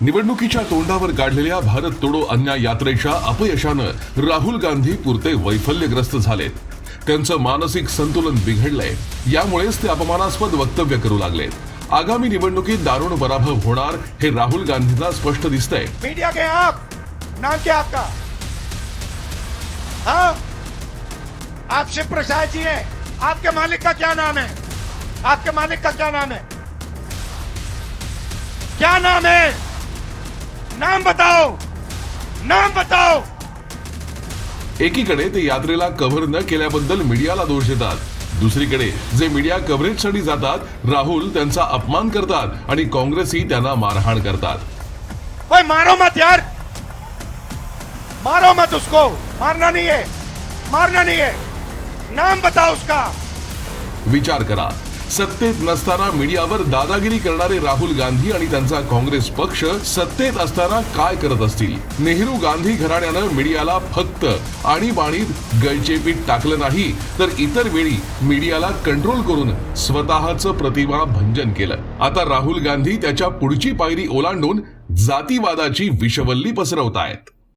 निवडणुकीच्या तोंडावर काढलेल्या भारत तोडो अन्याय यात्रेच्या अपयशानं राहुल गांधी पुरते वैफल्यग्रस्त झालेत. त्यांचं मानसिक संतुलन बिघडलंय. यामुळेच ते अपमानास्पद वक्तव्य करू लागलेत. आगामी निवडणुकीत दारुण पराभव होणार हे राहुल गांधींना स्पष्ट दिसतंय. मीडिया के आप नाम क्या आपका हाँ? आप शिव प्रसाद जी हैं। आपके मालिक का क्या नाम है? आपके मालिक का क्या नाम है? क्या नाम है? नाम बताओ। नाम बताओ। एकीकडे ते यात्रेला कव्हर न केल्याबद्दल मीडियाला दोष देतात. दुसरीकडे जे मीडिया कव्हरेजसाठी जातात राहुल त्यांचा अपमान करतात आणि काँग्रेसही त्यांना मारहाण करतात. मारो मत यार! मारो मत उसको! मारना नहीं है। मारना नहीं है। नाम बताओ उसका। विचार करा. सत्तेत नसताना मीडियावर दादागिरी करणारे राहुल गांधी आणि त्यांचा काँग्रेस पक्ष सत्तेत असताना काय करत असतील? नेहरू गांधी घराण्यानं मीडियाला फक्त आणीबाणीत गळचेपीत टाकलं नाही तर इतर वेळी मीडियाला कंट्रोल करून स्वतःचं प्रतिमा भंजन केलं. आता राहुल गांधी त्याच्या पुढची पायरी ओलांडून जातीवादाची विषवल्ली पसरवतायत.